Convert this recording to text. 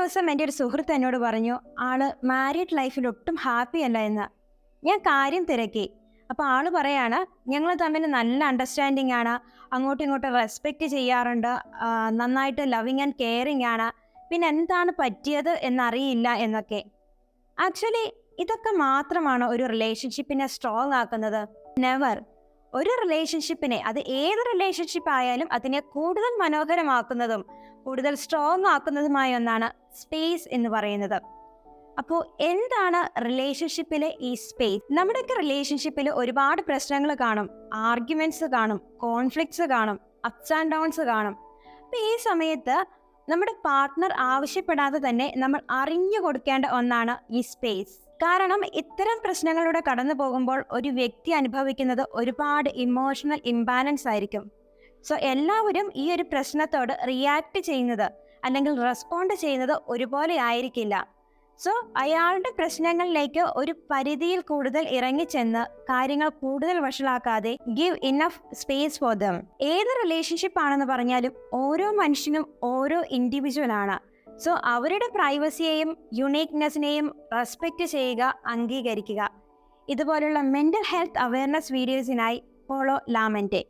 ദിവസം എന്റെ ഒരു സുഹൃത്ത് എന്നോട് പറഞ്ഞു ആൾ മാരീഡ് ലൈഫിൽ ഒട്ടും ഹാപ്പി അല്ല എന്ന്. ഞാൻ കാര്യം തിരക്കി. അപ്പോൾ ആൾ പറയാണ് ഞങ്ങൾ തമ്മിൽ നല്ല അണ്ടർസ്റ്റാൻഡിങ് ആണ്. അങ്ങോട്ടും ഇങ്ങോട്ടും റെസ്പെക്റ്റ് ചെയ്യാറുണ്ട്. നന്നായിട്ട് ലവിങ് ആൻഡ് കെയറിങ് ആണ്. പിന്നെ എന്താണ് പറ്റിയത് എന്നറിയില്ല എന്നൊക്കെ. ആക്ച്വലി ഇതൊക്കെ മാത്രമാണ് ഒരു റിലേഷൻഷിപ്പിനെ സ്ട്രോങ് ആക്കുന്നത്. നെവർ ഒരു റിലേഷൻഷിപ്പിനെ അത് ഏത് റിലേഷൻഷിപ്പ് ആയാലും അതിനെ കൂടുതൽ മനോഹരമാക്കുന്നതും കൂടുതൽ സ്ട്രോങ് ആക്കുന്നതുമായ ഒന്നാണ് സ്പേസ് എന്ന് പറയുന്നത്. അപ്പോൾ എന്താണ് റിലേഷൻഷിപ്പിലെ ഈ സ്പേസ് നമ്മുടെയൊക്കെ റിലേഷൻഷിപ്പിൽ ഒരുപാട് പ്രശ്നങ്ങൾ കാണും. ആർഗ്യുമെന്റ്സ് കാണും കോൺഫ്ലിക്ട്സ് കാണും അപ്സ് ആൻഡ് ഡൗൺസ് കാണും. അപ്പോൾ ഈ സമയത്ത് നമ്മുടെ പാർട്ട്ണർ ആവശ്യപ്പെടാതെ തന്നെ നമ്മൾ അറിഞ്ഞു കൊടുക്കേണ്ട ഒന്നാണ് ഈ സ്പേസ് കാരണം ഇത്തരം പ്രശ്നങ്ങളിലൂടെ കടന്നു പോകുമ്പോൾ ഒരു വ്യക്തി അനുഭവിക്കുന്നത് ഒരുപാട് ഇമോഷണൽ ഇംബാലൻസ് ആയിരിക്കും. സോ എല്ലാവരും ഈ ഒരു പ്രശ്നത്തോട് റിയാക്ട് ചെയ്യുന്നത് അല്ലെങ്കിൽ റെസ്പോണ്ട് ചെയ്യുന്നത് ഒരുപോലെ ആയിരിക്കില്ല. സോ അയാളുടെ പ്രശ്നങ്ങളിലേക്ക് ഒരു പരിധിയിൽ കൂടുതൽ ഇറങ്ങിച്ചെന്ന് കാര്യങ്ങൾ കൂടുതൽ വഷളാക്കാതെ give enough space for them ഏത് റിലേഷൻഷിപ്പ് ആണെന്ന് പറഞ്ഞാലും ഓരോ മനുഷ്യനും ഓരോ ഇൻഡിവിജ്വൽ ആണ്. സോ അവരുടെ പ്രൈവസിയെയും യുണീക്നെസ്സിനെയും റെസ്പെക്റ്റ് ചെയ്യുക അംഗീകരിക്കുക. ഇതുപോലുള്ള മെന്റൽ ഹെൽത്ത് അവയർനെസ് വീഡിയോസിനായി ഫോളോ ലാമന്റെ.